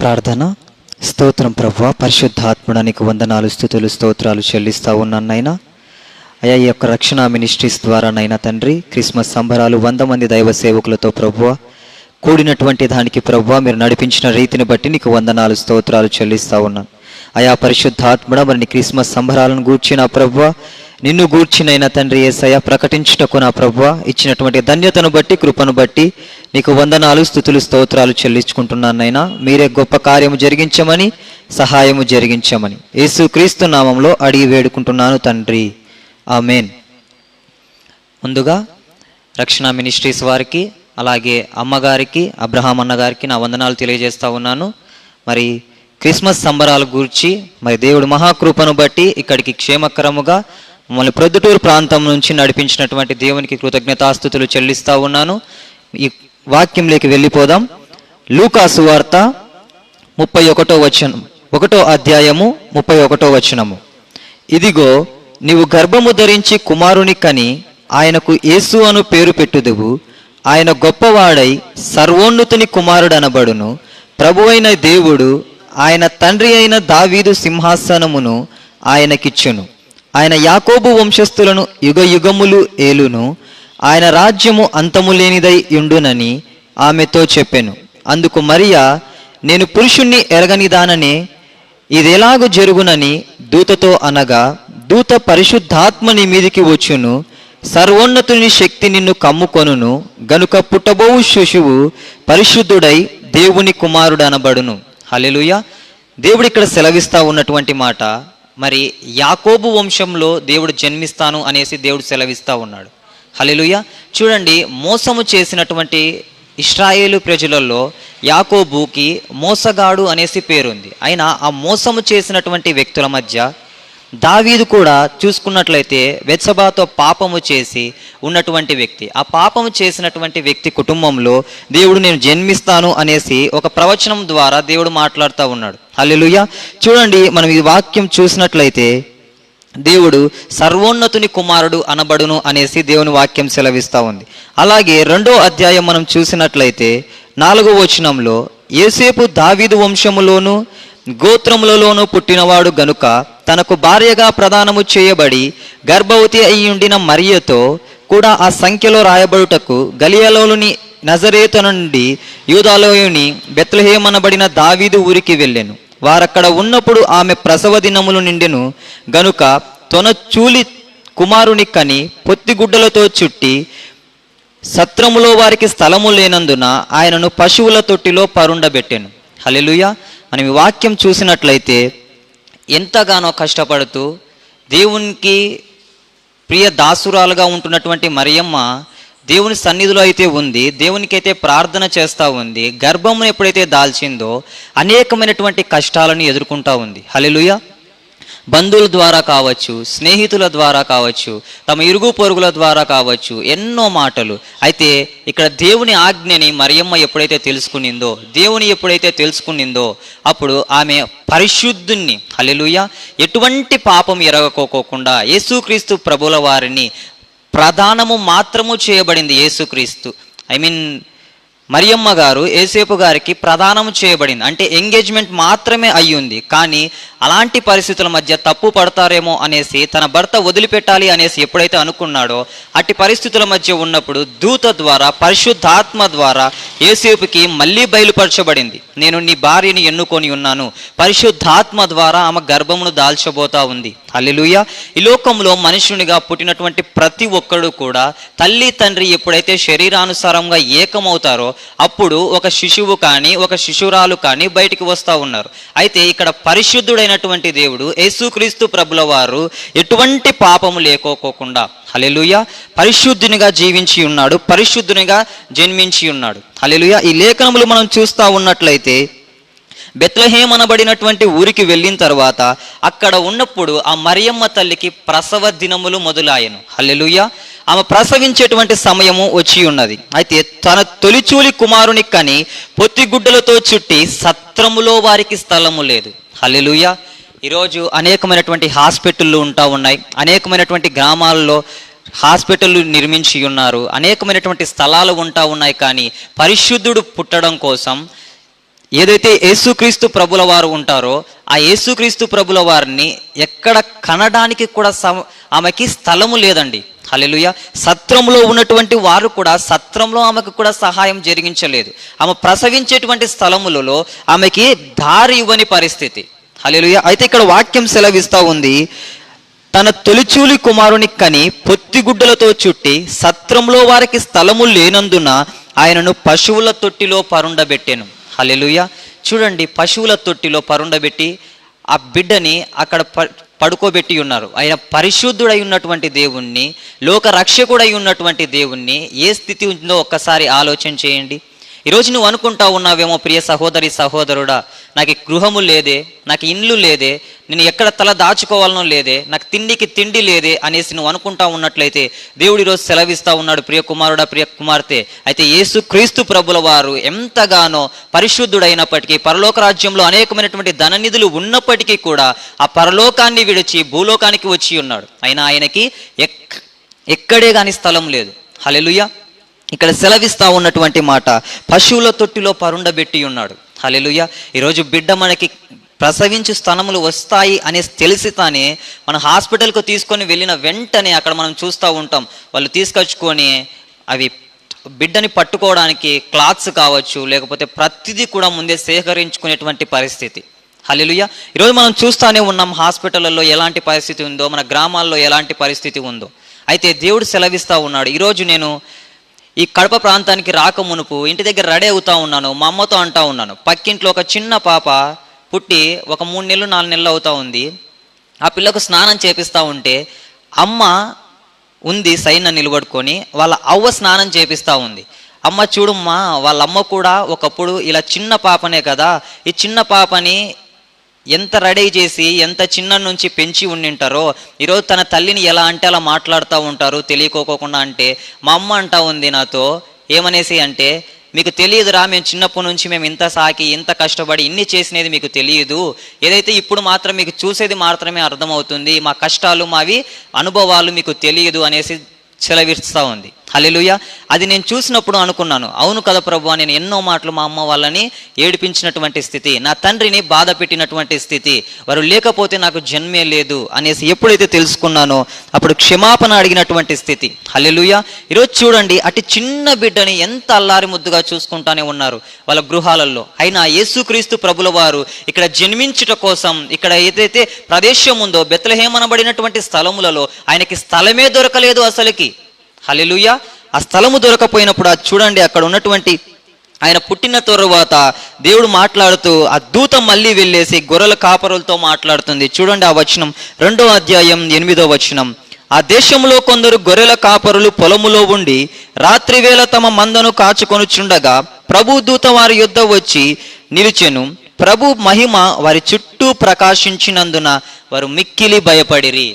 ప్రార్థన. స్తోత్రం ప్రభు పరిశుద్ధాత్మడానికి వందనాలు స్థుతులు స్తోత్రాలు చెల్లిస్తా ఉన్నాను అయ్యా ఈ యొక్క రక్షణ మినిస్ట్రీస్ ద్వారా నైనా తండ్రి క్రిస్మస్ సంబరాలు వంద మంది దైవ సేవకులతో ప్రభువ కూడినటువంటి దానికి ప్రభువ మీరు నడిపించిన రీతిని బట్టి నీకు వందనాలు స్తోత్రాలు చెల్లిస్తా ఉన్నాను అయా పరిశుద్ధాత్మడ మరి క్రిస్మస్ సంబరాలను గూర్చిన ప్రభువ నిన్ను గూర్చినైనా తండ్రి ఏసయ్య ప్రకటించుటకు నా ప్రభువ ఇచ్చినటువంటి ధన్యతను బట్టి కృపను బట్టి నీకు వందనాలు స్థుతులు స్తోత్రాలు చెల్లించుకుంటున్నానైనా మీరే గొప్ప కార్యము జరిగించమని సహాయము జరిగించమని. యేసు క్రీస్తు నామంలో అడిగి వేడుకుంటున్నాను తండ్రి. ఆమెన్. ముందుగా రక్షణ మినిస్ట్రీస్ వారికి అలాగే అమ్మగారికి అబ్రహాం అన్నగారికి నా వందనాలు తెలియజేస్తూ ఉన్నాను. మరి క్రిస్మస్ సంబరాల గురించి మరి దేవుడు మహాకృపను బట్టి ఇక్కడికి క్షేమకరముగా మమ్మల్ని ప్రొద్దుటూరు ప్రాంతం నుంచి నడిపించినటువంటి దేవునికి కృతజ్ఞతాస్థుతులు చెల్లిస్తా ఉన్నాను. ఈ వాక్యంలోకి వెళ్ళిపోదాం. లూకాసు వార్త ముప్పై ఒకటో వచనం ఒకటో అధ్యాయము ముప్పై ఒకటో వచనము. ఇదిగో నీవు గర్భము ధరించి కుమారుని కని ఆయనకు యేసు అను పేరు పెట్టుదువు. ఆయన గొప్పవాడై సర్వోన్నతుని కుమారుడనబడును. ప్రభువైన దేవుడు ఆయన తండ్రి అయిన దావీదు సింహాసనమును ఆయనకిచ్చును. ఆయన యాకోబు వంశస్థులను యుగ యుగములు ఏలును ఆయన రాజ్యము అంతము లేనిదై ఉండునని ఆమెతో చెప్పాను. అందుకు మరియా నేను పురుషుణ్ణి ఎరగనిదాననే ఇదెలాగు జరుగునని దూతతో అనగా దూత పరిశుద్ధాత్మ నీ మీదికి వచ్చును సర్వోన్నతుని శక్తి నిన్ను కమ్ముకొనును గనుక పుట్టబోవు శిశువు పరిశుద్ధుడై దేవుని కుమారుడు అనబడును హల్లెలూయ. దేవుడు ఇక్కడ సెలవిస్తా ఉన్నటువంటి మాట మరి యాకోబు వంశంలో దేవుడు జన్మిస్తాను అనేసి దేవుడు సెలవిస్తా ఉన్నాడు. హలిలుయ చూడండి మోసము చేసినటువంటి ఇస్రాయేలు ప్రజలలో యాకోబుకి మోసగాడు అనేసి పేరుంది. అయినా ఆ మోసము చేసినటువంటి వ్యక్తుల మధ్య దావీదు కూడా చూసుకున్నట్లయితే వెత్సబాతో పాపము చేసి ఉన్నటువంటి వ్యక్తి. ఆ పాపము చేసినటువంటి వ్యక్తి కుటుంబంలో దేవుడు నేను జన్మిస్తాను అనేసి ఒక ప్రవచనం ద్వారా దేవుడు మాట్లాడుతూ ఉన్నాడు. అల్లెలుయ్య చూడండి మనం ఈ వాక్యం చూసినట్లయితే దేవుడు సర్వోన్నతుని కుమారుడు అనబడును అనేసి దేవుని వాక్యం సెలవిస్తూ ఉంది. అలాగే రెండో అధ్యాయం మనం చూసినట్లయితే నాలుగో వచనంలో ఏసేపు దావీదు వంశములోను గోత్రములలోనూ పుట్టినవాడు గనుక తనకు భార్యగా ప్రదానము చేయబడి గర్భవతి అయి ఉండిన మరియతో కూడా ఆ సంఖ్యలో రాయబడుటకు గలియలోని నజరేత నుండి యూదాలోయుని బెత్లహేమనబడిన దావీదు ఊరికి వెళ్ళెను. వారక్కడ ఉన్నప్పుడు ఆమె ప్రసవ దినములు నిండెను. గనుక తొన చూలి కుమారుని కని పొత్తిగుడ్డలతో చుట్టి సత్రములో వారికి స్థలము లేనందున ఆయనను పశువుల తొట్టిలో పరుండబెట్టెను. హల్లెలూయ. మనం ఈ వాక్యం చూసినట్లయితే ఎంతగానో కష్టపడుతూ దేవునికి ప్రియ దాసురాలుగా ఉంటున్నటువంటి మరియమ్మ దేవుని సన్నిధిలో అయితే ఉంది దేవునికైతే ప్రార్థన చేస్తూ ఉంది గర్భమును ఎప్పుడైతే దాల్చిందో అనేకమైనటువంటి కష్టాలను ఎదుర్కొంటా ఉంది. హల్లెలూయ. బంధువుల ద్వారా కావచ్చు స్నేహితుల ద్వారా కావచ్చు తమ ఇరుగు పొరుగుల ద్వారా కావచ్చు ఎన్నో మాటలు. అయితే ఇక్కడ దేవుని ఆజ్ఞని మరియమ్మ ఎప్పుడైతే తెలుసుకునిందో దేవుని ఎప్పుడైతే తెలుసుకునిందో అప్పుడు ఆమె పరిశుద్ధుణ్ణి హలెలుయ ఎటువంటి పాపం ఎరగకోకోకుండా యేసుక్రీస్తు ప్రభుల వారిని ప్రధానము మాత్రము చేయబడింది యేసుక్రీస్తు. ఐ మీన్ మరియమ్మ గారు ఏసేపు గారికి ప్రదానం చేయబడింది. అంటే ఎంగేజ్మెంట్ మాత్రమే అయ్యింది. కానీ అలాంటి పరిస్థితుల మధ్య తప్పు పడతారేమో అనేసి తన భర్త వదిలిపెట్టాలి అనేసి ఎప్పుడైతే అనుకున్నాడో అట్టి పరిస్థితుల మధ్య ఉన్నప్పుడు దూత ద్వారా పరిశుద్ధాత్మ ద్వారా ఏసేపుకి మళ్ళీ బయలుపరచబడింది. నేను నీ భార్యని ఎన్నుకొని ఉన్నాను. పరిశుద్ధాత్మ ద్వారా ఆమె గర్భమును దాల్చబోతా ఉంది. అల్లెలుయ ఈ లోకంలో మనుషునిగా పుట్టినటువంటి ప్రతి ఒక్కడు కూడా తల్లి తండ్రి ఎప్పుడైతే శరీరానుసారంగా ఏకమవుతారో అప్పుడు ఒక శిశువు కానీ ఒక శిశురాలు కానీ బయటికి వస్తూ ఉన్నారు. అయితే ఇక్కడ పరిశుద్ధుడైన పరిశుద్ధుడైనటువంటి దేవుడు యేసుక్రీస్తు ప్రభుల వారు ఎటువంటి పాపము లేకోకోకుండా హలెలుయ పరిశుద్ధునిగా జీవించి ఉన్నాడు పరిశుద్ధునిగా జన్మించి ఉన్నాడు. హలెలుయ ఈ లేఖనములు మనం చూస్తూ ఉన్నట్లయితే బెత్లహేం అనబడినటువంటి ఊరికి వెళ్ళిన తర్వాత అక్కడ ఉన్నప్పుడు ఆ మరియమ్మ తల్లికి ప్రసవ దినములు మొదలాయను హల్లెలూయ. ఆమె ప్రసవించేటువంటి సమయము వచ్చి ఉన్నది. అయితే తన తొలిచూలి కుమారుని కని పొత్తిగుడ్డలతో చుట్టి సత్రములో వారికి స్థలము లేదు. హలెలుయ ఈరోజు అనేకమైనటువంటి హాస్పిటళ్ళు ఉంటా ఉన్నాయి. అనేకమైనటువంటి గ్రామాల్లో హాస్పిటల్ నిర్మించి ఉన్నారు. అనేకమైనటువంటి స్థలాలు ఉంటా ఉన్నాయి కానీ పరిశుద్ధుడు పుట్టడం కోసం ఏదైతే యేసుక్రీస్తు ప్రభుల వారు ఉంటారో ఆ యేసుక్రీస్తు ప్రభుల వారిని ఎక్కడ కనడానికి కూడా సమ ఆమెకి స్థలము లేదండి. హలెలుయ సత్రంలో ఉన్నటువంటి వారు కూడా సత్రంలో ఆమెకు కూడా సహాయం జరిగించలేదు. ఆమె ప్రసవించేటువంటి స్థలములలో ఆమెకి దారి ఇవ్వని పరిస్థితి. హలెలుయ అయితే ఇక్కడ వాక్యం సెలవిస్తూ ఉంది. తన తొలిచూలి కుమారుని కని పొత్తిగుడ్డలతో చుట్టి సత్రంలో వారికి స్థలము లేనందున ఆయనను పశువుల తొట్టిలో పరుండబెట్టెను. హలెలుయ చూడండి పశువుల తొట్టిలో పరుండబెట్టి ఆ బిడ్డని అక్కడ పడుకోబెట్టి ఉన్నారు. ఆయన పరిశుద్ధుడై ఉన్నటువంటి దేవుణ్ణి లోక రక్షకుడై ఉన్నటువంటి దేవుణ్ణి ఏ స్థితి ఉందో ఒక్కసారి ఆలోచన చేయండి. ఈరోజు నువ్వు అనుకుంటా ఉన్నావేమో ప్రియ సహోదరి సహోదరుడా నాకు గృహము లేదే నాకు ఇండ్లు లేదే నేను ఎక్కడ తల దాచుకోవాలనో లేదే నాకు తిండికి తిండి లేదే అనేసి నువ్వు అనుకుంటా ఉన్నట్లయితే దేవుడు ఈరోజు సెలవిస్తూ ఉన్నాడు ప్రియ కుమారుడా ప్రియ కుమార్తె. అయితే యేసు క్రీస్తు ప్రభుల వారు ఎంతగానో పరిశుద్ధుడైనప్పటికీ పరలోక రాజ్యంలో అనేకమైనటువంటి ధననిధులు ఉన్నప్పటికీ కూడా ఆ పరలోకాన్ని విడిచి భూలోకానికి వచ్చి ఉన్నాడు. అయినా ఆయనకి ఎక్ ఎక్కడే కాని స్థలం లేదు. హలెలుయ ఇక్కడ సెలవిస్తా ఉన్నటువంటి మాట పశువుల తొట్టిలో పరుండబెట్టి ఉన్నాడు. హలెలుయ ఈరోజు బిడ్డ మనకి ప్రసవించు స్థనములు వస్తాయి అనేసి తెలిసి తానే మన హాస్పిటల్కు తీసుకొని వెళ్ళిన వెంటనే అక్కడ మనం చూస్తూ ఉంటాం. వాళ్ళు తీసుకొచ్చుకొని అవి బిడ్డని పట్టుకోవడానికి క్లాత్స్ కావచ్చు లేకపోతే ప్రతిదీ కూడా ముందే సేకరించుకునేటువంటి పరిస్థితి. హల్లెలూయ. ఈరోజు మనం చూస్తూనే ఉన్నాం హాస్పిటల్లో ఎలాంటి పరిస్థితి ఉందో మన గ్రామాల్లో ఎలాంటి పరిస్థితి ఉందో. అయితే దేవుడు సెలవిస్తూ ఉన్నాడు. ఈరోజు నేను ఈ కడప ప్రాంతానికి రాక మునుపు ఇంటి దగ్గర రెడీ అవుతా ఉన్నాను మా అమ్మతో అంటా ఉన్నాను. పక్కింట్లో ఒక చిన్న పాప పుట్టి ఒక మూడు నెలలు నాలుగు నెలలు అవుతా ఉంది. ఆ పిల్లకు స్నానం చేపిస్తూ ఉంటే అమ్మ ఉంది సైన్య నిలబడుకొని వాళ్ళ అవ్వ స్నానం చేపిస్తూ ఉంది. అమ్మ చూడమ్మా వాళ్ళ అమ్మ కూడా ఒకప్పుడు ఇలా చిన్న పాపనే కదా ఈ చిన్న పాపని ఎంత రెడీ చేసి ఎంత చిన్న నుంచి పెంచి ఉండింటారో ఈరోజు తన తల్లిని ఎలా అంటే అలా మాట్లాడుతూ ఉంటారు తెలియకోకుండా అంటే మా అమ్మ అంటా ఉంది నాతో ఏమనేసి అంటే మీకు తెలియదురా మేము చిన్నప్పటి నుంచి మేము ఇంత సాకి ఇంత కష్టపడి ఇన్ని చేసినది మీకు తెలియదు. ఏదైతే ఇప్పుడు మాత్రం మీకు చూసేది మాత్రమే అర్థమవుతుంది మా కష్టాలు మావి అనుభవాలు మీకు తెలియదు అనేసి చెలవిస్తూ ఉంది. హల్లెలూయా. అది నేను చూసినప్పుడు అనుకున్నాను. అవును కదా ప్రభు నేను ఎన్నో మాటలు మా అమ్మ వాళ్ళని ఏడిపించినటువంటి స్థితి నా తండ్రిని బాధ పెట్టినటువంటి స్థితి వారు లేకపోతే నాకు జన్మే లేదు అనేసి ఎప్పుడైతే తెలుసుకున్నానో అప్పుడు క్షమాపణ అడిగినటువంటి స్థితి. హల్లెలూయా. ఈరోజు చూడండి అటు చిన్న బిడ్డని ఎంత అల్లారి ముద్దుగా చూసుకుంటానే ఉన్నారు వాళ్ళ గృహాలలో అయినా యేసుక్రీస్తు ప్రభుల వారు ఇక్కడ జన్మించుట కోసం ఇక్కడ ఏదైతే ప్రదేశం ఉందో బెత్తలహేమనబడినటువంటి స్థలములలో ఆయనకి స్థలమే దొరకలేదు అసలుకి. హలెలుయ ఆ స్థలము దొరకపోయినప్పుడు అది చూడండి అక్కడ ఉన్నటువంటి ఆయన పుట్టిన తరువాత దేవుడు మాట్లాడుతూ ఆ దూత మళ్ళీ వెళ్ళేసి గొర్రెల కాపరులతో మాట్లాడుతుంది. చూడండి ఆ వచనం రెండో అధ్యాయం ఎనిమిదో వచనం. ఆ దేశంలో కొందరు గొర్రెల కాపరులు పొలములో ఉండి రాత్రివేళ తమ మందను కాచుకొనుచుండగా ప్రభు దూత వారి యుద్ధ వచ్చి నిలిచెను. ప్రభు మహిమ వారి చుట్టూ ప్రకాశించినందున వారు మిక్కిలి భయపడిరి.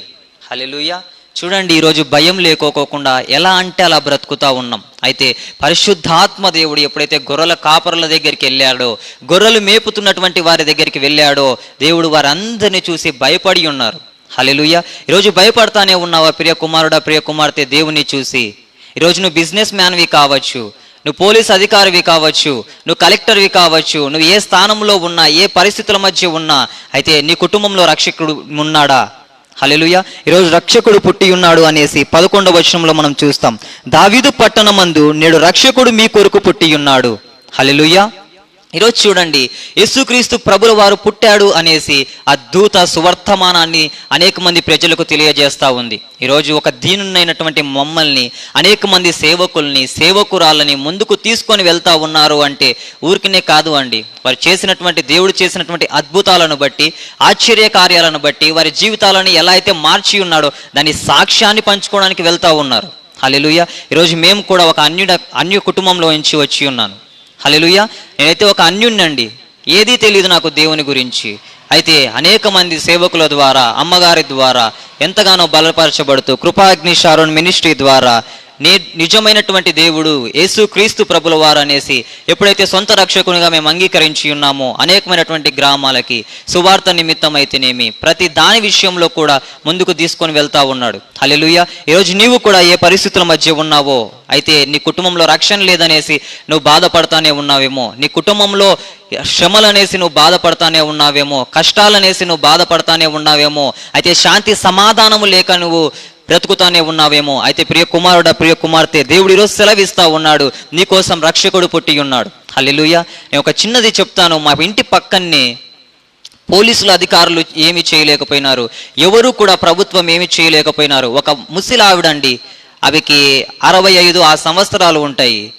హలెలుయా చూడండి ఈరోజు భయం లేకోకోకుండా ఎలా అంటే అలా బ్రతుకుతా ఉన్నాం. అయితే పరిశుద్ధాత్మ దేవుడు ఎప్పుడైతే గొర్రెల కాపరుల దగ్గరికి వెళ్ళాడో గొర్రెలు మేపుతున్నటువంటి వారి దగ్గరికి వెళ్ళాడో దేవుడు వారందరినీ చూసి భయపడి ఉన్నారు. హలెలుయ్య ఈరోజు భయపడతానే ఉన్నావా ప్రియ కుమారుడా ప్రియ కుమార్తె? దేవుని చూసి. ఈరోజు నువ్వు బిజినెస్ మ్యాన్వి కావచ్చు నువ్వు పోలీస్ అధికారివి కావచ్చు నువ్వు కలెక్టర్వి కావచ్చు నువ్వు ఏ స్థానంలో ఉన్నా ఏ పరిస్థితుల మధ్య ఉన్నా అయితే నీ కుటుంబంలో రక్షకుడు ఉన్నాడా? హలెలుయ ఈరోజు రక్షకుడు పుట్టి ఉన్నాడు అనేసి పదకొండవ వచనంలో మనం చూస్తాం. దావీదు పట్టణమందు నేడు రక్షకుడు మీ కొరకు పుట్టి ఉన్నాడు. హలెలుయ్యా ఈరోజు చూడండి యేసుక్రీస్తు ప్రభుల వారు పుట్టాడు అనేసి ఆ దూత సువర్తమానాన్ని అనేక మంది ప్రజలకు తెలియజేస్తూ ఉంది. ఈరోజు ఒక దీనునైనటువంటి మమ్మల్ని అనేక మంది సేవకుల్ని సేవకురాలని ముందుకు తీసుకొని వెళ్తా ఉన్నారు అంటే ఊరికినే కాదు అండి. వారు చేసినటువంటి దేవుడు చేసినటువంటి అద్భుతాలను బట్టి ఆశ్చర్య కార్యాలను బట్టి వారి జీవితాలను ఎలా అయితే మార్చి ఉన్నాడో దాని సాక్ష్యాన్ని పంచుకోవడానికి వెళ్తా ఉన్నారు. అలెలుయ ఈరోజు మేము కూడా ఒక అన్యుడ అన్య కుటుంబంలో నుంచి వచ్చి ఉన్నాను. హల్లెలూయా. నేనైతే ఒక అన్యుణ్ణండి. ఏదీ తెలియదు నాకు దేవుని గురించి. అయితే అనేక మంది సేవకుల ద్వారా అమ్మగారి ద్వారా ఎంతగానో బలపరచబడుతూ కృపాగ్ని షారోన్ మినిస్ట్రీ ద్వారా నే నిజమైనటువంటి దేవుడు యేసు క్రీస్తు ప్రభుల వారు అనేసి ఎప్పుడైతే సొంత రక్షకునిగా మేము అంగీకరించి ఉన్నామో అనేకమైనటువంటి గ్రామాలకి సువార్త నిమిత్తం అయితేనేమి ప్రతి దాని విషయంలో కూడా ముందుకు తీసుకొని వెళ్తా ఉన్నాడు. హలెలుయ ఈరోజు నీవు కూడా ఏ పరిస్థితుల మధ్య ఉన్నావో అయితే నీ కుటుంబంలో రక్షణ లేదనేసి నువ్వు బాధపడతానే ఉన్నావేమో నీ కుటుంబంలో శ్రమలనేసి నువ్వు బాధపడతానే ఉన్నావేమో కష్టాలనేసి నువ్వు బాధపడతానే ఉన్నావేమో అయితే శాంతి సమాధానము లేక నువ్వు బ్రతుకుతానే ఉన్నావేమో. అయితే ప్రియ కుమారుడా ప్రియ కుమార్తె దేవుడు ఈరోజు సెలవిస్తా ఉన్నాడు. నీకోసం రక్షకుడు పుట్టి ఉన్నాడు. హల్లెలుయ. నేను ఒక చిన్నది చెప్తాను. మా ఇంటి పక్కనే పోలీసులు అధికారులు ఏమి చేయలేకపోయినారు. ఎవరు కూడా ప్రభుత్వం ఏమి చేయలేకపోయినారు. ఒక ముసిలావిడండి. అవికి అరవై ఐదు ఆ సంవత్సరాలు ఉంటాయి.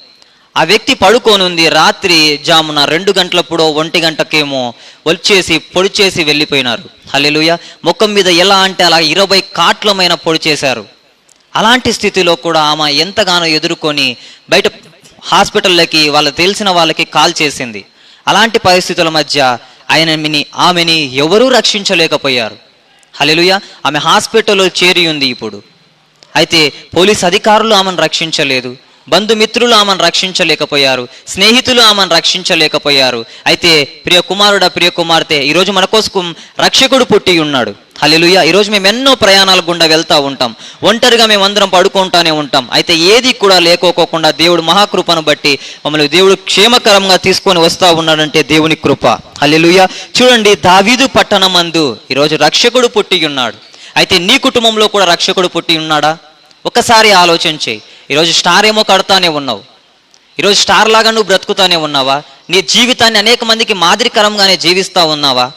ఆ వ్యక్తి పడుకోనుంది రాత్రి జామున రెండు గంటలప్పుడో ఒంటి గంటకేమో వచ్చేసి పొడి చేసి వెళ్ళిపోయినారు. హలెలుయ ముఖం మీద ఎలా అంటే అలా ఇరవై కాట్లమైన పొడి చేశారు. అలాంటి స్థితిలో కూడా ఆమె ఎంతగానో ఎదుర్కొని బయట హాస్పిటల్లోకి వాళ్ళు తెలిసిన వాళ్ళకి కాల్ చేసింది. అలాంటి పరిస్థితుల మధ్య ఆయనని ఆమెని ఎవరూ రక్షించలేకపోయారు. హలెలుయ ఆమె హాస్పిటల్లో చేరి ఉంది ఇప్పుడు. అయితే పోలీస్ అధికారులు ఆమెను రక్షించలేదు. బంధుమిత్రులు ఆమెను రక్షించలేకపోయారు స్నేహితులు ఆమెను రక్షించలేకపోయారు. అయితే ప్రియ కుమారుడ ప్రియ కుమార్తె ఈరోజు మన కోసం రక్షకుడు పుట్టి ఉన్నాడు. హల్లెలూయా. ఈరోజు మేము ఎన్నో ప్రయాణాల గుండా వెళ్తూ ఉంటాం. ఒంటరిగా మేము అందరం పడుకుంటానే ఉంటాం. అయితే ఏది కూడా లేకోకోకుండా దేవుడు మహాకృపను బట్టి మమ్మల్ని దేవుడు క్షేమకరంగా తీసుకొని వస్తూ ఉన్నాడంటే దేవుని కృప. హల్లెలూయా. చూడండి దావీదు పట్టణమందు ఈరోజు రక్షకుడు పుట్టి ఉన్నాడు. అయితే నీ కుటుంబంలో కూడా రక్షకుడు పుట్టి ఉన్నాడా? ఒకసారి ఆలోచన చేయి. ఈరోజు స్టార్ ఏమో కడతానే ఉన్నావు. ఈరోజు స్టార్ లాగా నువ్వు బ్రతుకుతానే ఉన్నావా? నీ జీవితాన్ని అనేక మందికి మాదిరికరంగానే జీవిస్తా ఉన్నావా?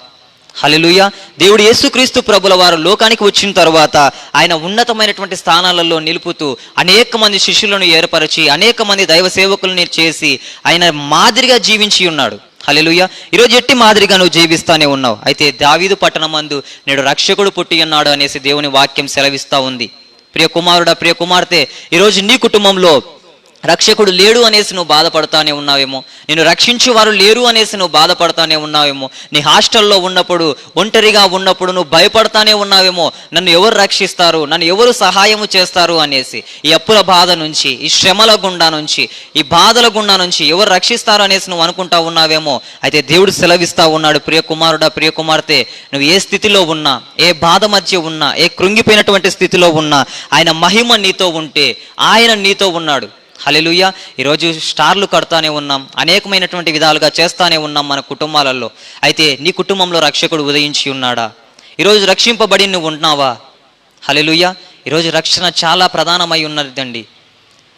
హల్లెలూయ. దేవుడు యేసుక్రీస్తు ప్రభుల వారు లోకానికి వచ్చిన తర్వాత ఆయన ఉన్నతమైనటువంటి స్థానాలలో నిలుపుతూ అనేక మంది శిష్యులను ఏర్పరిచి అనేక మంది దైవ సేవకులను చేసి ఆయన మాదిరిగా జీవించి ఉన్నాడు. హల్లెలూయ. ఈరోజు ఎట్టి మాదిరిగా నువ్వు జీవిస్తానే ఉన్నావు. అయితే దావీదు పట్టణమందు నేడు రక్షకుడు పుట్టి ఉన్నాడు అనేసి దేవుని వాక్యం సెలవిస్తూ ఉంది. ప్రియ కుమారుడా ప్రియ కుమార్తె ఈరోజు నీ కుటుంబంలో రక్షకుడు లేడు అనేసి నువ్వు బాధపడతానే ఉన్నావేమో. నేను రక్షించే వారు లేరు అనేసి నువ్వు బాధపడతానే ఉన్నావేమో. నీ హాస్టల్లో ఉన్నప్పుడు ఒంటరిగా ఉన్నప్పుడు నువ్వు భయపడతానే ఉన్నావేమో. నన్ను ఎవరు రక్షిస్తారు? నన్ను ఎవరు సహాయము చేస్తారు అనేసి. ఈ అప్పుల బాధ నుంచి ఈ శ్రమల గుండా నుంచి ఈ బాధల గుండా నుంచి ఎవరు రక్షిస్తారు అనేసి నువ్వు అనుకుంటా ఉన్నావేమో. అయితే దేవుడు సెలవిస్తా ఉన్నాడు ప్రియ కుమారుడా ప్రియ కుమార్తె నువ్వు ఏ స్థితిలో ఉన్నా ఏ బాధ మధ్య ఉన్నా ఏ కృంగిపోయినటువంటి స్థితిలో ఉన్నా ఆయన మహిమ నీతో ఉంటే ఆయన నీతో ఉన్నాడు. హలెలుయ్య ఈరోజు స్టార్లు కడతానే ఉన్నాం అనేకమైనటువంటి విధాలుగా చేస్తానే ఉన్నాం మన కుటుంబాలలో. అయితే నీ కుటుంబంలో రక్షకుడు ఉదయించి ఉన్నాడా? ఈరోజు రక్షింపబడి నువ్వు ఉంటున్నావా హలెలుయ్య ఈరోజు రక్షణ చాలా ప్రధానమై ఉన్నదండి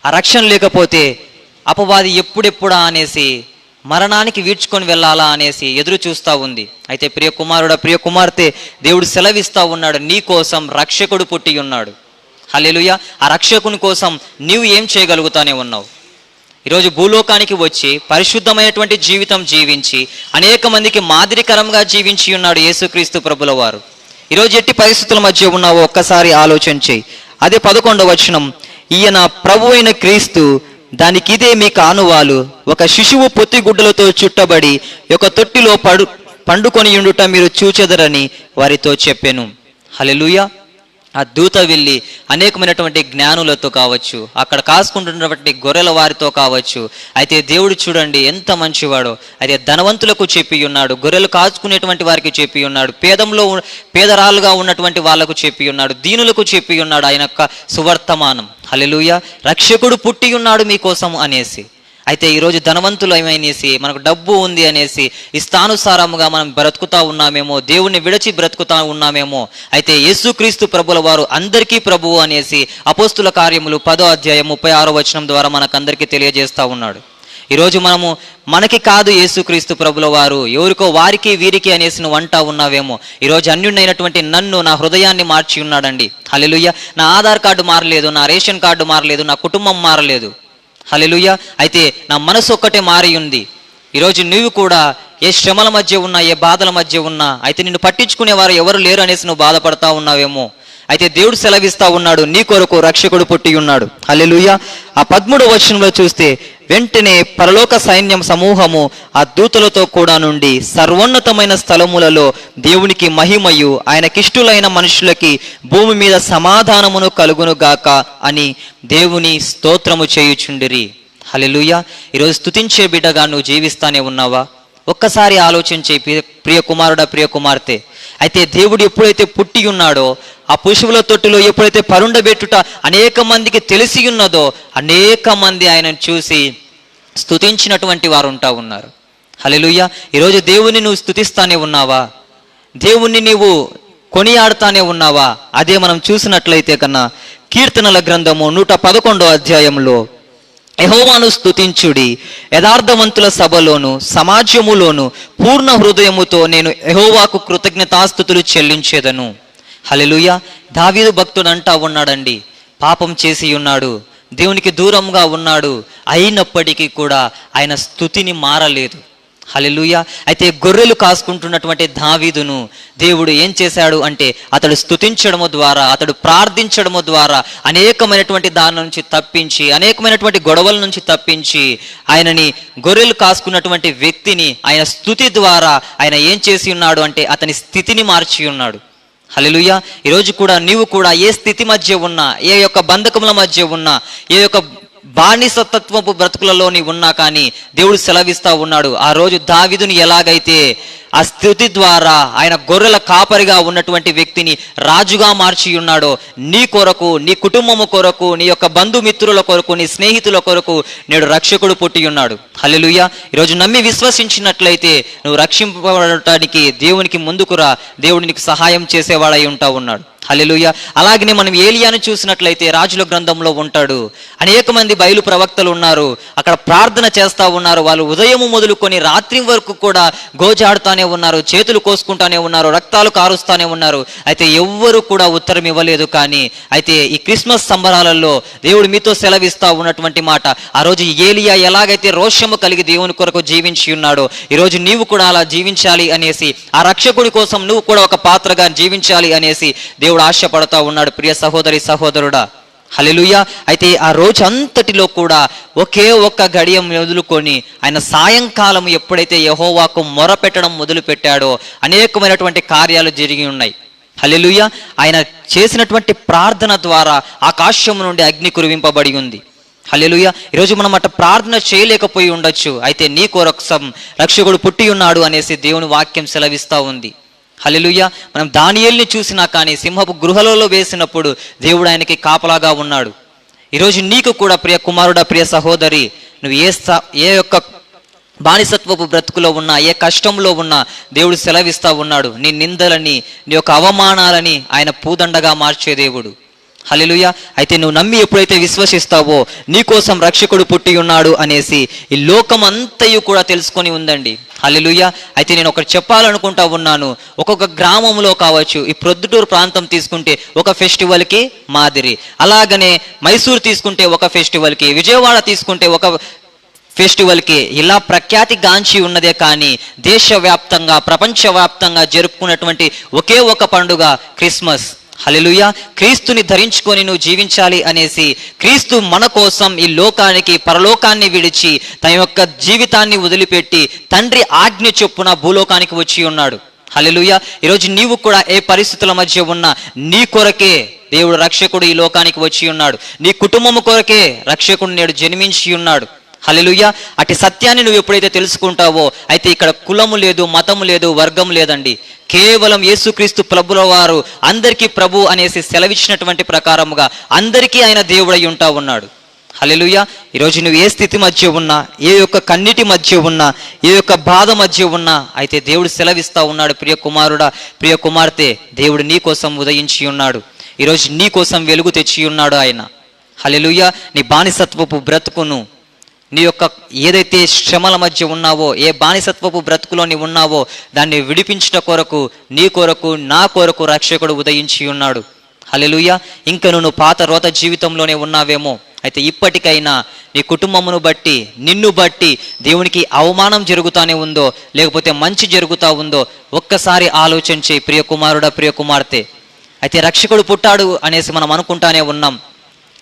ఆ రక్షణ లేకపోతే అపవాది ఎప్పుడెప్పుడా అనేసి మరణానికి వీడ్చుకొని వెళ్ళాలా అనేసి ఎదురు చూస్తూ ఉంది. అయితే ప్రియ కుమారుడ ప్రియ కుమార్తె దేవుడు సెలవిస్తూ ఉన్నాడు నీ కోసం రక్షకుడు పుట్టి ఉన్నాడు. హల్లెలూయా. ఆ రక్షకుని కోసం నీవు ఏం చేయగలుగుతానే ఉన్నావు? ఈరోజు భూలోకానికి వచ్చి పరిశుద్ధమైనటువంటి జీవితం జీవించి అనేక మందికి మాదిరికరంగా జీవించి ఉన్నాడు యేసుక్రీస్తు ప్రభుల వారు ఈరోజు ఎట్టి పరిస్థితుల మధ్య ఉన్నావో ఒక్కసారి ఆలోచన చేయి. అదే పదకొండవ వచనం. ఈయన ప్రభు అయిన క్రీస్తు దానికి ఇదే మీ కానువాలు. ఒక శిశువు పొత్తిగుడ్డలతో చుట్టబడి ఒక తొట్టిలో పడు పండుకొని ఉండుట మీరు చూచెదరని వారితో చెప్పాను. హలెలుయా ఆ దూత వెళ్ళి అనేకమైనటువంటి జ్ఞానులతో కావచ్చు అక్కడ కాసుకుంటున్నటువంటి గొర్రెల వారితో కావచ్చు అయితే దేవుడు చూడండి ఎంత మంచివాడో. అయితే ధనవంతులకు చెప్పి ఉన్నాడు గొర్రెలు కాచుకునేటువంటి వారికి చెప్పి ఉన్నాడు పేదంలో పేదరాలుగా ఉన్నటువంటి వాళ్ళకు చెప్పి ఉన్నాడు దీనులకు చెప్పి ఉన్నాడు ఆయన యొక్క సువర్తమానం. హల్లెలూయ. రక్షకుడు పుట్టి ఉన్నాడు మీకోసం అనేసి. అయితే ఈరోజు ధనవంతులు ఏమనేసి మనకు డబ్బు ఉంది అనేసి ఇష్టానుసారముగా మనం బ్రతుకుతా ఉన్నామేమో దేవుణ్ణి విడచి బ్రతుకుతా ఉన్నామేమో అయితే యేసుక్రీస్తు ప్రభుల వారు అందరికీ ప్రభువు అనేసి అపోస్తుల కార్యములు పదో అధ్యాయం ముప్పై ఆరో వచనం ద్వారా మనకందరికీ తెలియజేస్తూ ఉన్నాడు. ఈరోజు మనము మనకి కాదు యేసుక్రీస్తు ప్రభుల వారు ఎవరికో వారికి వీరికి అనేసి నువ్వు అంటా ఉన్నావేమో. ఈరోజు అన్యుడైనటువంటి నన్ను నా హృదయాన్ని మార్చి ఉన్నాడండి. హల్లెలూయా. నా ఆధార్ కార్డు మారలేదు నా రేషన్ కార్డు మారలేదు నా కుటుంబం మారలేదు. హలెలుయ అయితే నా మనసు ఒక్కటే మారి ఉంది. ఈరోజు నువ్వు కూడా ఏ శ్రమల మధ్య ఉన్నా ఏ బాధల మధ్య ఉన్నా అయితే నిన్ను పట్టించుకునేవారు ఎవరు లేరు అనేసి నువ్వు బాధపడతా ఉన్నావేమో. అయితే దేవుడు సెలవిస్తా ఉన్నాడు నీ కొరకు రక్షకుడు పుట్టి ఉన్నాడు. హలెలుయ ఆ పదమూడవ వచనంలో చూస్తే వెంటనే పరలోక సైన్యం సమూహము ఆ దూతలతో కూడా నుండి సర్వోన్నతమైన స్థలములలో దేవునికి మహిమయు ఆయనకిష్టులైన మనుషులకి భూమి మీద సమాధానమును కలుగును గాక అని దేవుని స్తోత్రము చేయుచుండిరి. హలెలుయ ఈరోజు స్తుతించే బిడ్డగా నువ్వు జీవిస్తానే ఉన్నావా? ఒక్కసారి ఆలోచించే ప్రియ- ప్రియ కుమారుడా ప్రియ కుమార్తె అయితే దేవుడు ఎప్పుడైతే పుట్టి ఉన్నాడో ఆ పశువుల తొట్టిలో ఎప్పుడైతే పరుండబెట్టుట అనేక మందికి తెలిసి ఉన్నదో అనేక మంది ఆయనను చూసి స్థుతించినటువంటి వారు ఉంటా ఉన్నారు. హలెలుయ్య ఈరోజు దేవుణ్ణి నువ్వు స్థుతిస్తానే ఉన్నావా? దేవుణ్ణి నీవు కొనియాడుతానే ఉన్నావా? అదే మనం చూసినట్లయితే కన్నా కీర్తనల గ్రంథము నూట పదకొండో అధ్యాయంలో యహోవాను స్థుతించుడి యథార్థవంతుల సభలోను సమాజములోను పూర్ణ హృదయముతో నేను యహోవాకు కృతజ్ఞతాస్థుతులు చెల్లించేదను. హల్లెలూయా. దావీదు భక్తుడు అంటా ఉన్నాడండి పాపం చేసి ఉన్నాడు దేవునికి దూరంగా ఉన్నాడు అయినప్పటికీ కూడా ఆయన స్థుతిని మారలేదు. హలెలుయ అయితే గొర్రెలు కాసుకుంటున్నటువంటి దావీదును దేవుడు ఏం చేశాడు అంటే అతడు స్థుతించడము ద్వారా అతడు ప్రార్థించడము ద్వారా అనేకమైనటువంటి దాని నుంచి తప్పించి అనేకమైనటువంటి గొడవల నుంచి తప్పించి ఆయనని గొర్రెలు కాసుకున్నటువంటి వ్యక్తిని ఆయన స్థుతి ద్వారా ఆయన ఏం చేసి ఉన్నాడు అంటే అతని స్థితిని మార్చి ఉన్నాడు. హలెలుయ ఈరోజు కూడా నీవు కూడా ఏ స్థితి మధ్య ఉన్నా ఏ యొక్క బంధకముల మధ్య ఉన్నా ఏ యొక్క బానిసతత్వపు బ్రతుకులలో నీ ఉన్నా కానీ దేవుడు సెలవిస్తా ఉన్నాడు. ఆ రోజు దావిదుని ఎలాగైతే ఆ స్థుతి ద్వారా ఆయన గొర్రెల కాపరిగా ఉన్నటువంటి వ్యక్తిని రాజుగా మార్చి ఉన్నాడో నీ కొరకు నీ కుటుంబము కొరకు నీ యొక్క బంధుమిత్రుల కొరకు నీ స్నేహితుల కొరకు నేడు రక్షకుడు పుట్టి ఉన్నాడు. హలెలుయ ఈరోజు నమ్మి విశ్వసించినట్లయితే నువ్వు రక్షింపబడటానికి దేవునికి ముందుకురా దేవుడు నీకు సహాయం చేసేవాడై ఉంటా ఉన్నాడు. హలెలుయ అలాగనే మనం ఏలియాను చూసినట్లయితే రాజుల గ్రంథంలో ఉంటాడు. అనేక మంది బయలు ప్రవక్తలు ఉన్నారు. అక్కడ ప్రార్థన చేస్తా ఉన్నారు. వాళ్ళు ఉదయం మొదలుకొని రాత్రి వరకు కూడా గోజాడుతానే ఉన్నారు. చేతులు కోసుకుంటానే ఉన్నారు. రక్తాలు కారుస్తానే ఉన్నారు. అయితే ఎవ్వరు కూడా ఉత్తరం ఇవ్వలేదు కానీ అయితే ఈ క్రిస్మస్ సంబరాలలో దేవుడు మీతో సెలవిస్తా ఉన్నటువంటి మాట. ఆ రోజు ఏలియా ఎలాగైతే రోషము కలిగి దేవుని కొరకు జీవించి ఉన్నాడో ఈరోజు నీవు కూడా అలా జీవించాలి అనేసి ఆ రక్షకుడి కోసం నువ్వు కూడా ఒక పాత్రగా జీవించాలి అనేసి దేవుడు ఆశపడతా ఉన్నాడు. ప్రియ సహోదరి సహోదరుడా హలెలుయ అయితే ఆ రోజు అంతటిలో కూడా ఒకే ఒక్క గడియం వదులుకొని ఆయన సాయంకాలం ఎప్పుడైతే యహోవాకు మొరపెట్టడం మొదలు పెట్టాడో అనేకమైనటువంటి కార్యాలు జరిగి ఉన్నాయి. హలెలుయ ఆయన చేసినటువంటి ప్రార్థన ద్వారా ఆకాశం నుండి అగ్ని కురివింపబడి ఉంది. హలెలుయ ఈరోజు మనం అట్ట ప్రార్థన చేయలేకపోయి ఉండొచ్చు. అయితే నీ కొరసం రక్షకుడు పుట్టి ఉన్నాడు అనేసి దేవుని వాక్యం సెలవిస్తూ ఉంది. హలెలుయ్య మనం దానియేల్ని చూసినా కానీ సింహపు గృహలలో వేసినప్పుడు దేవుడు ఆయనకి కాపలాగా ఉన్నాడు. ఈరోజు నీకు కూడా ప్రియ కుమారుడా ప్రియ సహోదరి నువ్వు ఏ స్థా ఏ యొక్క బానిసత్వపు బ్రతుకులో ఉన్నా ఏ కష్టంలో ఉన్నా దేవుడు సెలవిస్తా ఉన్నాడు. నీ నిందలని నీ యొక్క అవమానాలని ఆయన పూదండగా మార్చే దేవుడు. హలెలుయ అయితే నువ్వు నమ్మి ఎప్పుడైతే విశ్వసిస్తావో నీకోసం రక్షకుడు పుట్టి ఉన్నాడు అనేసి ఈ లోకం అంతయు కూడా తెలుసుకొని ఉందండి. హల్లెలూయా. అయితే నేను ఒకటి చెప్పాలనుకుంటా ఉన్నాను. ఒక్కొక్క గ్రామంలో కావచ్చు ఈ ప్రొద్దుటూరు ప్రాంతం తీసుకుంటే ఒక ఫెస్టివల్కి మాదిరి. అలాగనే మైసూర్ తీసుకుంటే ఒక ఫెస్టివల్కి విజయవాడ తీసుకుంటే ఒక ఫెస్టివల్కి ఇలా ప్రఖ్యాతి గాంచి ఉన్నదే కానీ దేశవ్యాప్తంగా ప్రపంచవ్యాప్తంగా జరుపుకున్నటువంటి ఒకే ఒక పండుగ క్రిస్మస్. హలెలుయ క్రీస్తుని ధరించుకొని నువ్వు జీవించాలి అనేసి క్రీస్తు మన కోసం ఈ లోకానికి పరలోకాన్ని విడిచి తన యొక్క జీవితాన్ని వదిలిపెట్టి తండ్రి ఆజ్ఞ చొప్పున భూలోకానికి వచ్చి ఉన్నాడు. హలెలుయ ఈరోజు నీవు కూడా ఏ పరిస్థితుల మధ్య ఉన్నా నీ కొరకే దేవుడు రక్షకుడు ఈ లోకానికి వచ్చి ఉన్నాడు. నీ కుటుంబము కొరకే రక్షకుడు నేడు జన్మించి ఉన్నాడు. హలెలుయ్య అటు సత్యాన్ని నువ్వు ఎప్పుడైతే తెలుసుకుంటావో అయితే ఇక్కడ కులము లేదు మతము లేదు వర్గం లేదండి. కేవలం యేసుక్రీస్తు ప్రభుల వారు అందరికీ ప్రభు అనేసి సెలవిచ్చినటువంటి ప్రకారముగా అందరికీ ఆయన దేవుడై ఉంటా ఉన్నాడు. హలెలుయ్య ఈరోజు నువ్వు ఏ స్థితి మధ్య ఉన్నా ఏ యొక్క కన్నిటి మధ్య ఉన్నా ఏ యొక్క బాధ మధ్య ఉన్నా అయితే దేవుడు సెలవిస్తా ఉన్నాడు ప్రియ కుమారుడా ప్రియ కుమార్తె దేవుడు నీ కోసం ఉదయించి ఉన్నాడు. ఈరోజు నీ కోసం వెలుగు తెచ్చి ఉన్నాడు ఆయన. హలెలుయ్య నీ బానిసత్వపు బ్రతుకును నీ యొక్క ఏదైతే శ్రమల మధ్య ఉన్నావో ఏ బానిసత్వపు బ్రతుకులో నీ ఉన్నావో దాన్ని విడిపించట కొరకు నీ కొరకు నా కొరకు రక్షకుడు ఉదయించి ఉన్నాడు. హల్లెలూయా. ఇంకా నువ్వు పాత రోత జీవితంలోనే ఉన్నావేమో. అయితే ఇప్పటికైనా నీ కుటుంబమును బట్టి నిన్ను బట్టి దేవునికి అవమానం జరుగుతానే ఉందో లేకపోతే మంచి జరుగుతా ఉందో ఒక్కసారి ఆలోచన చేయి ప్రియ కుమారుడా ప్రియ కుమార్తె. అయితే రక్షకుడు పుట్టాడు అనేసి మనం అనుకుంటానే ఉన్నాం.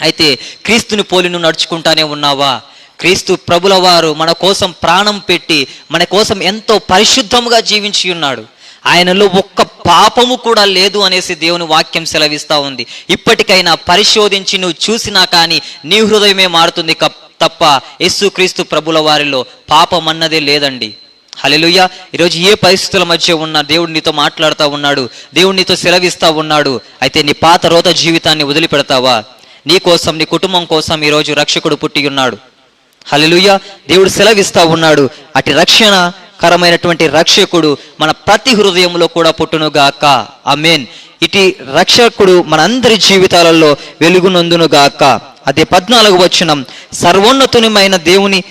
అయితే క్రీస్తుని పోలి నువ్వు నడుచుకుంటానే ఉన్నావా? క్రీస్తు ప్రభుల వారు మన కోసం ప్రాణం పెట్టి మన కోసం ఎంతో పరిశుద్ధముగా జీవించి ఉన్నాడు. ఆయనలో ఒక్క పాపము కూడా లేదు అనేసి దేవుని వాక్యం సెలవిస్తూ ఉంది. ఇప్పటికైనా పరిశోధించి నువ్వు చూసినా కానీ నీ హృదయమే మారుతుంది తప్ప యస్సు క్రీస్తు ప్రభుల వారిలో పాపం అన్నదే లేదండి. హలెలుయ్య ఈరోజు ఏ పరిస్థితుల మధ్య ఉన్న దేవుడు నీతో మాట్లాడుతూ ఉన్నాడు. దేవుడు నీతో సెలవిస్తూ ఉన్నాడు. అయితే నీ పాత రోత జీవితాన్ని వదిలిపెడతావా? నీ కోసం నీ కుటుంబం కోసం ఈరోజు రక్షకుడు పుట్టి ఉన్నాడు. హల్లెలూయా. దేవుడు సెలవిస్తా ఉన్నాడు. అటు రక్షణ కరమైనటువంటి రక్షకుడు మన ప్రతి హృదయంలో కూడా పుట్టునుగాక ఆమేన్. ఇటు రక్షకుడు మనందరి జీవితాలలో వెలుగునందునుగాక అదే పద్నాలుగు వచనం. సర్వోన్నతునిమైన దేవుని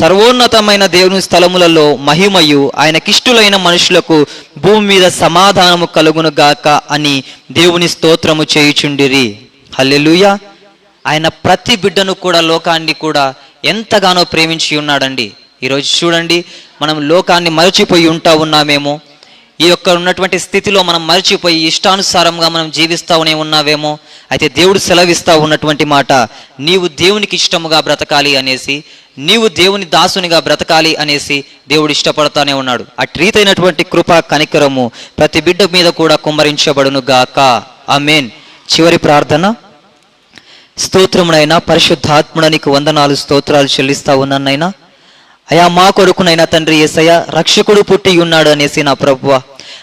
సర్వోన్నతమైన దేవుని స్థలములలో మహిమయు ఆయనకిష్టులైన మనుషులకు భూమి మీద సమాధానము కలుగునుగాక అని దేవుని స్తోత్రము చేయుచుండిరి. హల్లెలుయ. ఆయన ప్రతి బిడ్డను కూడా లోకాన్ని కూడా ఎంతగానో ప్రేమించి ఉన్నాడండి. ఈరోజు చూడండి మనం లోకాన్ని మరచిపోయి ఉంటా ఉన్నామేమో. ఈ యొక్క ఉన్నటువంటి స్థితిలో మనం మరచిపోయి ఇష్టానుసారంగా మనం జీవిస్తూనే ఉన్నావేమో. అయితే దేవుడు సెలవిస్తా ఉన్నటువంటి మాట నీవు దేవునికి ఇష్టముగా బ్రతకాలి అనేసి నీవు దేవుని దాసునిగా బ్రతకాలి అనేసి దేవుడు ఇష్టపడతానే ఉన్నాడు. అటు రీతైనటువంటి కృప కనికరము ప్రతి బిడ్డ మీద కూడా కుమ్మరించబడును గాక ఆమేన్. చివరి ప్రార్థన. స్తోత్రమునైనా పరిశుద్ధాత్ముడానికి వందనాలు స్తోత్రాలు చెల్లిస్తా ఉన్నానైనా అయా మా కొడుకునైనా తండ్రి ఏసయ్య రక్షకుడు పుట్టి ఉన్నాడు అనేసి నా ప్రభువ.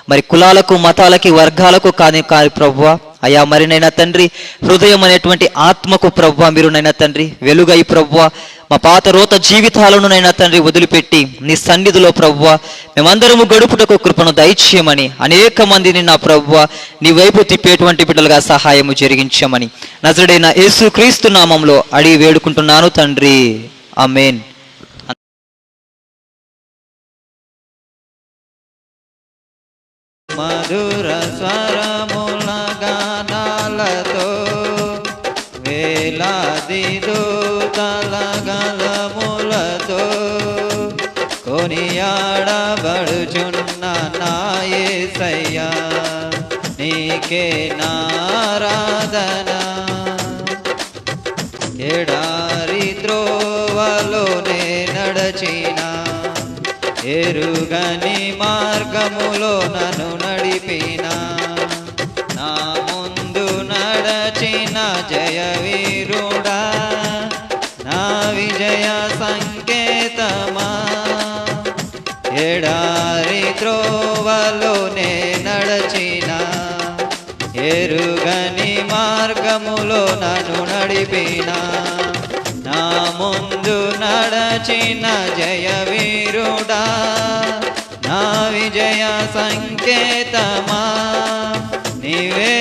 మరి కులాలకు మతాలకి వర్గాలకు కాని కాని ప్రభువ. అయా మరినైనా తండ్రి హృదయం అనేటువంటి ఆత్మకు ప్రభువ మీరునైనా తండ్రి వెలుగై ప్రభువ. మా పాత రోత జీవితాలను నైనా తండ్రి వదిలిపెట్టి నీ సన్నిధిలో ప్రవ్వ మేమందరము గడుపుటకు కృపను దయచేయమని అనేక మందిని నా ప్రవ్వ నీ వైపు తిప్పేటువంటి బిడ్డలుగా సహాయము జరిగించమని. నజరుడైన యేసు క్రీస్తు నామంలో అడిగి వేడుకుంటున్నాను తండ్రి. అమేన్ మధుర స్వరముల గానాలతో వేలాది కలగలములతో కొనియాడబడుచున్న నాయసయ్యా నీకే నారాధన. ఎడారి త్రోవలోనే నడచిన ఎరుగని మార్గములో నన్ను నడిపిన. నా ముందు నడచిన జయవి త్రోవలోనే నడచిన ఎరుగని మార్గములో నన్ను నడిపిన. నా ముందు నడచిన జయవీరుడా నా విజయ సంకేతమా? నీవే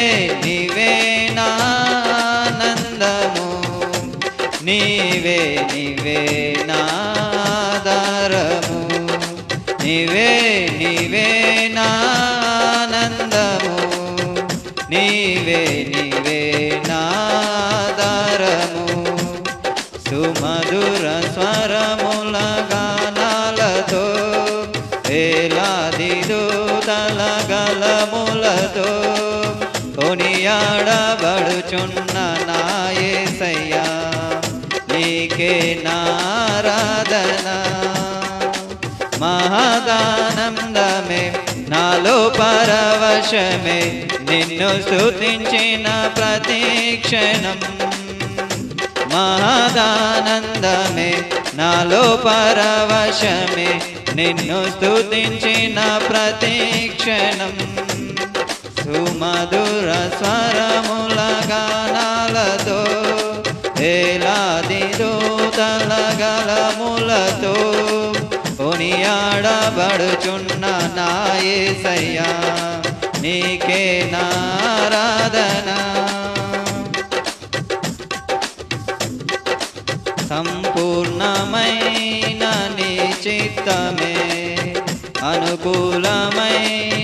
నీవే నానందము నీవే నీ కొనియాడబడుచున్న నాయసయ్యా నీకే నారాధన. మహదానందమే నాలో పరవశమే నిన్ను స్థుతించిన ప్రతీక్షణం మహదానందమే నాలో పరవశమే నిన్ను స్థుతించిన ప్రతీక్షణం సుమధుర స్వరముల గానాలతో వేలాది దూతల గలములతో కొనియాడబడుచున్న నాయసయ్యా నీకే నారాధన. సంపూర్ణమైన నీ చిత్తమే అనుకూలమైన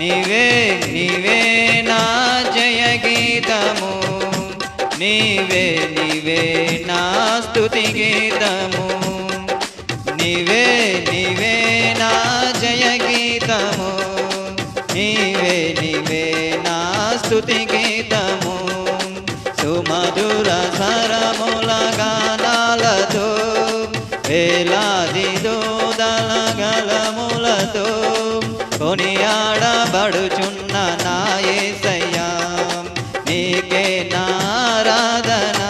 నీవే నీవే నా జయ గీతము నీవే నీవే నా స్థుతి గీతము. నీవే నీవే నా జయ గీతము నీవే నీవే నా స్థుతి గీతము. సుమధుర సరముల గానాలతో వేలాది దోదల గలములతో కొనియాడబడుచున్న నా యేసయ్యా నీకే నారాధన.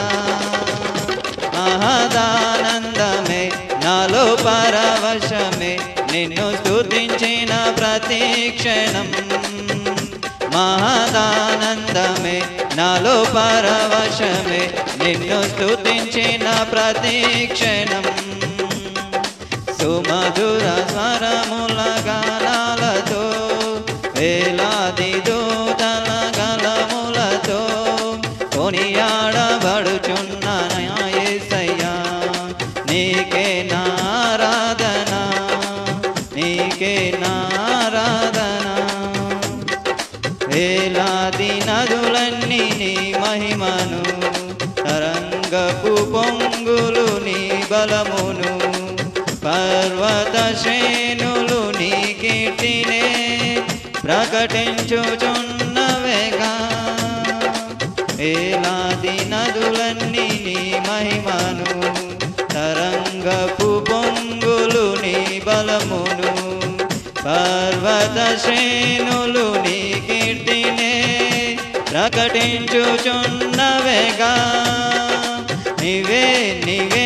మహదానందమే నాలో పరవశమే నిన్ను స్థుతించిన ప్రతి క్షణం. మహదానందమే నాలో పరవశమే నిన్ను స్థుతించిన ప్రతి క్షణం. సుమధుర స్వరములగా బలమును పర్వత శ్రేణులు నీ కీర్తినే ప్రకటించుచున్నవేగా. ఏలాది నదులన్నీ నీ మహిమను తరంగపు పొంగులు నీ బలమును పర్వత శ్రేణులు నీ కీర్తినే ప్రకటించుచున్నవేగా. నివే నివే